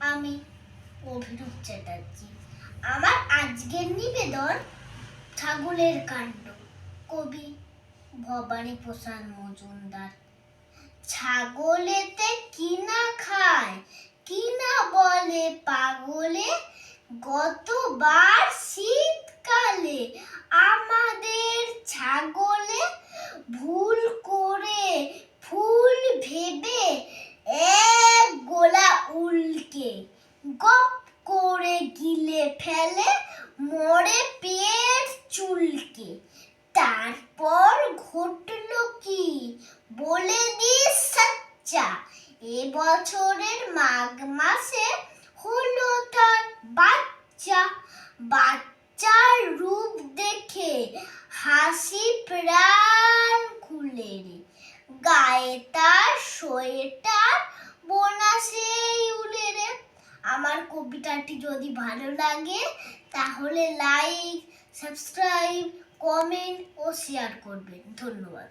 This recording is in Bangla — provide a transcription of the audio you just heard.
আমি অভিরূপ চ্যাটার্জি। আমার আজকের নিবেদন ছাগলের কাণ্ড। কবি ভবানী প্রসাদ মজুমদার। ছাগলেতে কি না খায়, কি না বলে পাগলে, গতবার শীতকালে আমাদের ছাগলে ভুল করে ফুল ভেবে এক গোলা উল্কে গপ করে গিলে ফেলে মরে পেট চুলকে। তারপর ঘটল কি? বলে দিস সচ্চা এবছরের মাঘ মাসে হলো তার বাচ্চা। বাচ্চার রূপ দেখে হাসি প্রাণ খুলে রে। গায়ে তার সোয়েটার বোনা সেই উলে রে আমার কবিতাটি যদি ভালো লাগে তাহলে লাইক সাবস্ক্রাইব কমেন্ট ও শেয়ার করবেন। ধন্যবাদ।